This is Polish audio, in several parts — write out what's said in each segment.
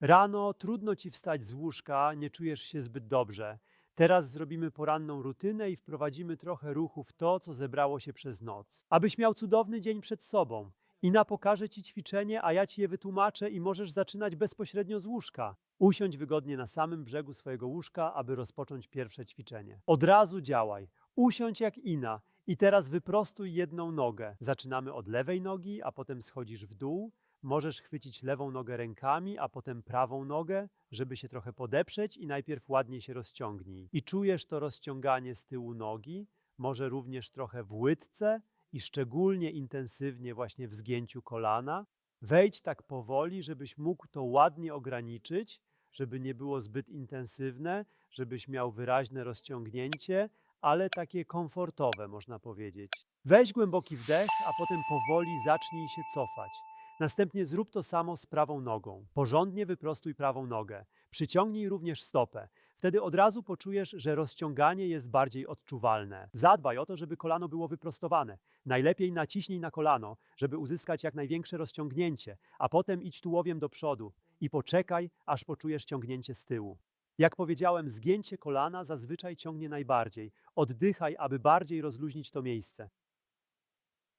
Rano trudno ci wstać z łóżka, nie czujesz się zbyt dobrze. Teraz zrobimy poranną rutynę i wprowadzimy trochę ruchu w to, co zebrało się przez noc. Abyś miał cudowny dzień przed sobą. Ina pokaże ci ćwiczenie, a ja ci je wytłumaczę i możesz zaczynać bezpośrednio z łóżka. Usiądź wygodnie na samym brzegu swojego łóżka, aby rozpocząć pierwsze ćwiczenie. Od razu działaj. Usiądź jak Ina i teraz wyprostuj jedną nogę. Zaczynamy od lewej nogi, a potem schodzisz w dół. Możesz chwycić lewą nogę rękami, a potem prawą nogę, żeby się trochę podeprzeć i najpierw ładnie się rozciągnij. I czujesz to rozciąganie z tyłu nogi, może również trochę w łydce i szczególnie intensywnie właśnie w zgięciu kolana. Wejdź tak powoli, żebyś mógł to ładnie ograniczyć, żeby nie było zbyt intensywne, żebyś miał wyraźne rozciągnięcie, ale takie komfortowe, można powiedzieć. Weź głęboki wdech, a potem powoli zacznij się cofać. Następnie zrób to samo z prawą nogą. Porządnie wyprostuj prawą nogę. Przyciągnij również stopę. Wtedy od razu poczujesz, że rozciąganie jest bardziej odczuwalne. Zadbaj o to, żeby kolano było wyprostowane. Najlepiej naciśnij na kolano, żeby uzyskać jak największe rozciągnięcie, a potem idź tułowiem do przodu i poczekaj, aż poczujesz ciągnięcie z tyłu. Jak powiedziałem, zgięcie kolana zazwyczaj ciągnie najbardziej. Oddychaj, aby bardziej rozluźnić to miejsce.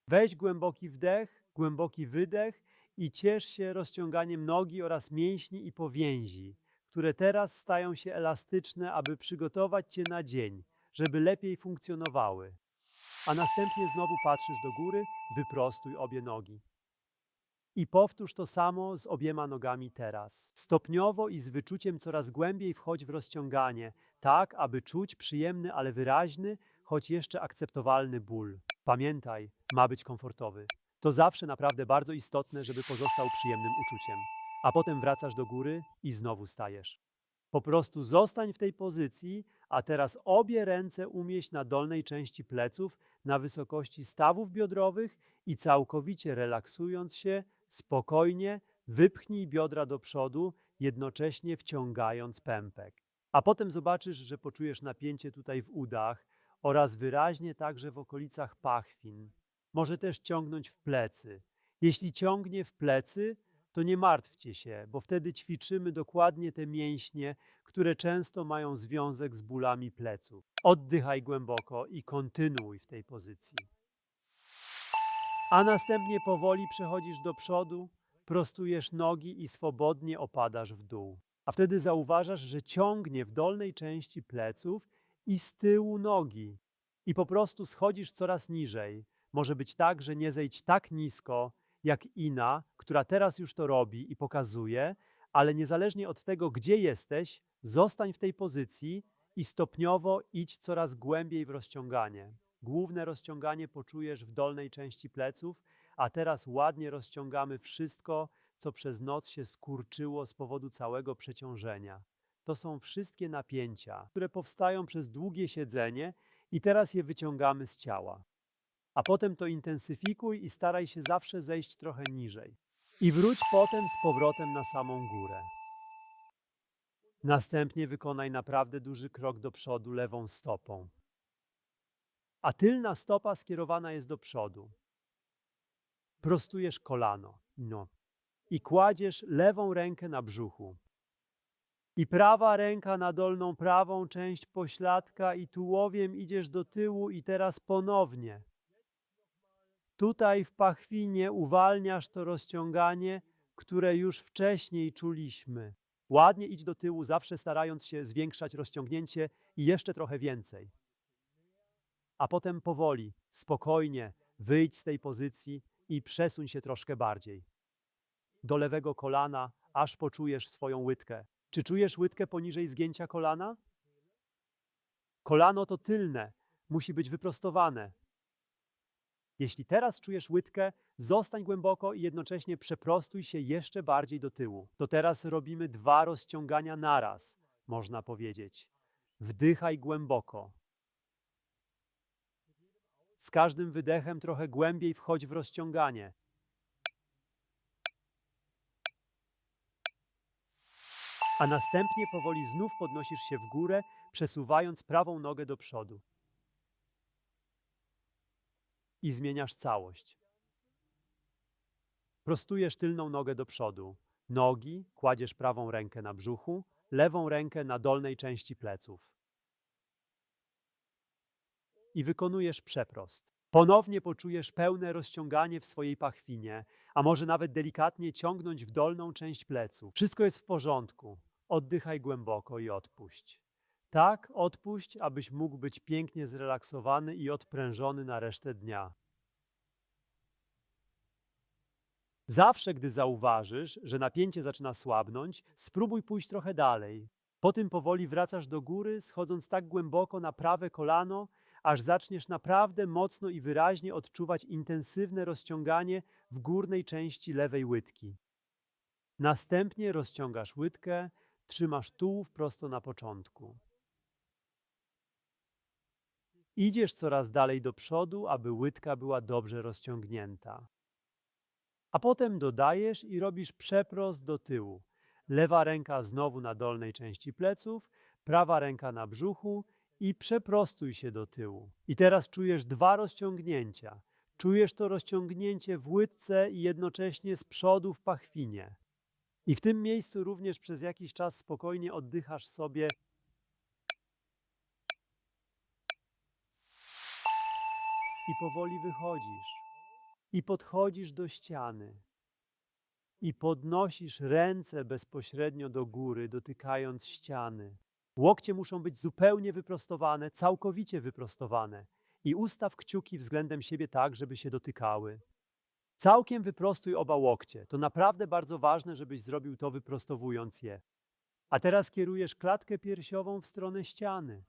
Weź głęboki wdech, głęboki wydech i ciesz się rozciąganiem nogi oraz mięśni i powięzi, które teraz stają się elastyczne, aby przygotować cię na dzień, żeby lepiej funkcjonowały. A następnie znowu patrzysz do góry, wyprostuj obie nogi. I powtórz to samo z obiema nogami teraz. Stopniowo i z wyczuciem coraz głębiej wchodź w rozciąganie, tak aby czuć przyjemny, ale wyraźny, choć jeszcze akceptowalny ból. Pamiętaj, ma być komfortowy. To zawsze naprawdę bardzo istotne, żeby pozostał przyjemnym uczuciem. A potem wracasz do góry i znowu stajesz. Po prostu zostań w tej pozycji, a teraz obie ręce umieść na dolnej części pleców, na wysokości stawów biodrowych i całkowicie relaksując się, spokojnie wypchnij biodra do przodu, jednocześnie wciągając pępek. A potem zobaczysz, że poczujesz napięcie tutaj w udach oraz wyraźnie także w okolicach pachwin. Może też ciągnąć w plecy. Jeśli ciągnie w plecy, to nie martwcie się, bo wtedy ćwiczymy dokładnie te mięśnie, które często mają związek z bólami pleców. Oddychaj głęboko i kontynuuj w tej pozycji. A następnie powoli przechodzisz do przodu, prostujesz nogi i swobodnie opadasz w dół. A wtedy zauważasz, że ciągnie w dolnej części pleców i z tyłu nogi. I po prostu schodzisz coraz niżej. Może być tak, że nie zejdź tak nisko jak Ina, która teraz już to robi i pokazuje, ale niezależnie od tego, gdzie jesteś, zostań w tej pozycji i stopniowo idź coraz głębiej w rozciąganie. Główne rozciąganie poczujesz w dolnej części pleców, a teraz ładnie rozciągamy wszystko, co przez noc się skurczyło z powodu całego przeciążenia. To są wszystkie napięcia, które powstają przez długie siedzenie i teraz je wyciągamy z ciała. A potem to intensyfikuj i staraj się zawsze zejść trochę niżej. I wróć potem z powrotem na samą górę. Następnie wykonaj naprawdę duży krok do przodu lewą stopą. A tylna stopa skierowana jest do przodu. Prostujesz kolano. No. I kładziesz lewą rękę na brzuchu. I prawa ręka na dolną prawą część pośladka i tułowiem idziesz do tyłu i teraz ponownie. Tutaj w pachwinie uwalniasz to rozciąganie, które już wcześniej czuliśmy. Ładnie idź do tyłu, zawsze starając się zwiększać rozciągnięcie i jeszcze trochę więcej. A potem powoli, spokojnie wyjdź z tej pozycji i przesuń się troszkę bardziej. Do lewego kolana, aż poczujesz swoją łydkę. Czy czujesz łydkę poniżej zgięcia kolana? Kolano to tylne, musi być wyprostowane. Jeśli teraz czujesz łydkę, zostań głęboko i jednocześnie przeprostuj się jeszcze bardziej do tyłu. To teraz robimy dwa rozciągania naraz, można powiedzieć. Wdychaj głęboko. Z każdym wydechem trochę głębiej wchodź w rozciąganie. A następnie powoli znów podnosisz się w górę, przesuwając prawą nogę do przodu i zmieniasz całość. Prostujesz tylną nogę do przodu. Nogi kładziesz prawą rękę na brzuchu, lewą rękę na dolnej części pleców. I wykonujesz przeprost. Ponownie poczujesz pełne rozciąganie w swojej pachwinie, a może nawet delikatnie ciągnąć w dolną część pleców. Wszystko jest w porządku. Oddychaj głęboko i odpuść. Tak, odpuść, abyś mógł być pięknie zrelaksowany i odprężony na resztę dnia. Zawsze, gdy zauważysz, że napięcie zaczyna słabnąć, spróbuj pójść trochę dalej. Potem powoli wracasz do góry, schodząc tak głęboko na prawe kolano, aż zaczniesz naprawdę mocno i wyraźnie odczuwać intensywne rozciąganie w górnej części lewej łydki. Następnie rozciągasz łydkę, trzymasz tułów prosto na początku. Idziesz coraz dalej do przodu, aby łydka była dobrze rozciągnięta. A potem dodajesz i robisz przeprost do tyłu. Lewa ręka znowu na dolnej części pleców, prawa ręka na brzuchu i przeprostuj się do tyłu. I teraz czujesz dwa rozciągnięcia. Czujesz to rozciągnięcie w łydce i jednocześnie z przodu w pachwinie. I w tym miejscu również przez jakiś czas spokojnie oddychasz sobie i powoli wychodzisz. I podchodzisz do ściany. I podnosisz ręce bezpośrednio do góry, dotykając ściany. Łokcie muszą być zupełnie wyprostowane, całkowicie wyprostowane. I ustaw kciuki względem siebie tak, żeby się dotykały. Całkiem wyprostuj oba łokcie. To naprawdę bardzo ważne, żebyś zrobił to wyprostowując je. A teraz kierujesz klatkę piersiową w stronę ściany,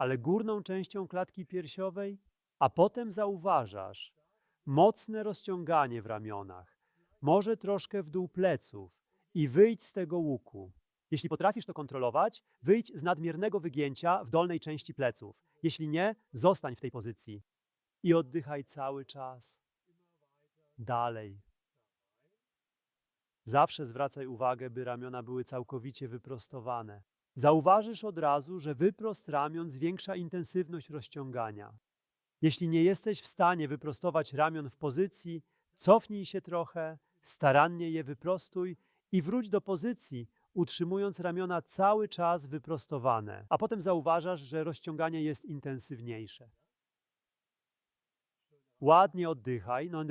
ale górną częścią klatki piersiowej, a potem zauważasz mocne rozciąganie w ramionach, może troszkę w dół pleców i wyjdź z tego łuku. Jeśli potrafisz to kontrolować, wyjdź z nadmiernego wygięcia w dolnej części pleców. Jeśli nie, zostań w tej pozycji i oddychaj cały czas. Dalej. Zawsze zwracaj uwagę, by ramiona były całkowicie wyprostowane. Zauważysz od razu, że wyprost ramion zwiększa intensywność rozciągania. Jeśli nie jesteś w stanie wyprostować ramion w pozycji, cofnij się trochę, starannie je wyprostuj i wróć do pozycji, utrzymując ramiona cały czas wyprostowane, a potem zauważasz, że rozciąganie jest intensywniejsze. Ładnie oddychaj, no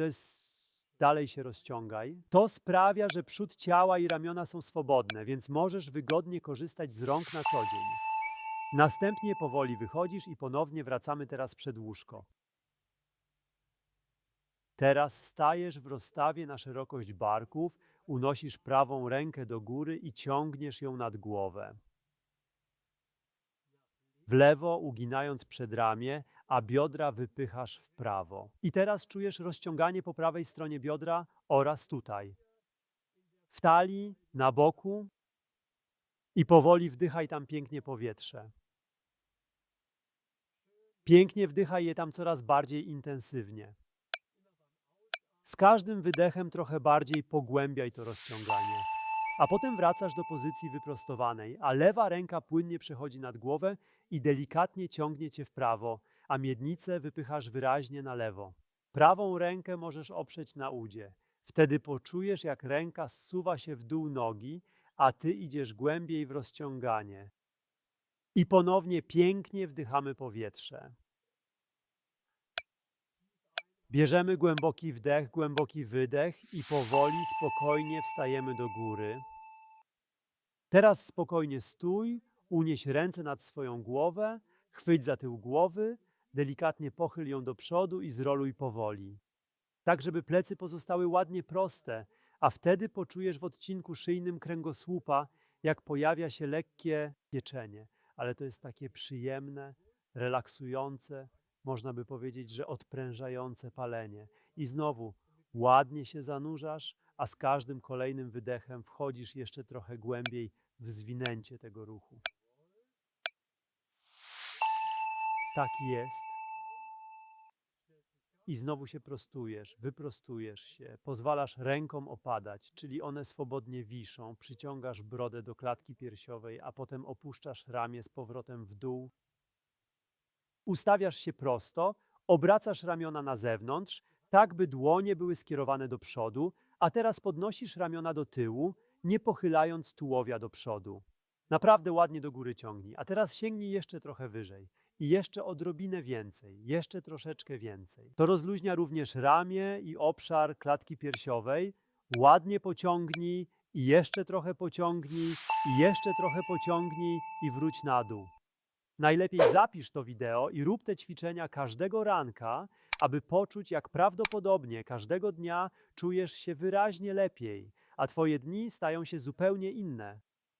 dalej się rozciągaj. To sprawia, że przód ciała i ramiona są swobodne, więc możesz wygodnie korzystać z rąk na co dzień. Następnie powoli wychodzisz i ponownie wracamy teraz przed łóżko. Teraz stajesz w rozstawie na szerokość barków, unosisz prawą rękę do góry i ciągniesz ją nad głowę. W lewo uginając przedramię, a biodra wypychasz w prawo. I teraz czujesz rozciąganie po prawej stronie biodra oraz tutaj. W talii, na boku i powoli wdychaj tam pięknie powietrze. Pięknie wdychaj je tam coraz bardziej intensywnie. Z każdym wydechem trochę bardziej pogłębiaj to rozciąganie. A potem wracasz do pozycji wyprostowanej, a lewa ręka płynnie przechodzi nad głowę i delikatnie ciągnie cię w prawo, a miednicę wypychasz wyraźnie na lewo. Prawą rękę możesz oprzeć na udzie. Wtedy poczujesz, jak ręka zsuwa się w dół nogi, a ty idziesz głębiej w rozciąganie. I ponownie pięknie wdychamy powietrze. Bierzemy głęboki wdech, głęboki wydech i powoli, spokojnie wstajemy do góry. Teraz spokojnie stój, unieś ręce nad swoją głowę, chwyć za tył głowy, delikatnie pochyl ją do przodu i zroluj powoli. Tak, żeby plecy pozostały ładnie proste, a wtedy poczujesz w odcinku szyjnym kręgosłupa, jak pojawia się lekkie pieczenie, ale to jest takie przyjemne, relaksujące, można by powiedzieć, że odprężające palenie. I znowu ładnie się zanurzasz, a z każdym kolejnym wydechem wchodzisz jeszcze trochę głębiej w zwinięcie tego ruchu. Tak jest. I znowu się prostujesz, wyprostujesz się, pozwalasz rękom opadać, czyli one swobodnie wiszą, przyciągasz brodę do klatki piersiowej, a potem opuszczasz ramię z powrotem w dół. Ustawiasz się prosto, obracasz ramiona na zewnątrz, tak by dłonie były skierowane do przodu, A teraz podnosisz ramiona do tyłu, nie pochylając tułowia do przodu. Naprawdę ładnie do góry ciągnij. A teraz sięgnij jeszcze trochę wyżej. I jeszcze odrobinę więcej, jeszcze troszeczkę więcej. To rozluźnia również ramię i obszar klatki piersiowej. Ładnie pociągnij i jeszcze trochę pociągnij i jeszcze trochę pociągnij i wróć na dół. Najlepiej zapisz to wideo i rób te ćwiczenia każdego ranka, aby poczuć, jak prawdopodobnie każdego dnia czujesz się wyraźnie lepiej, a twoje dni stają się zupełnie inne.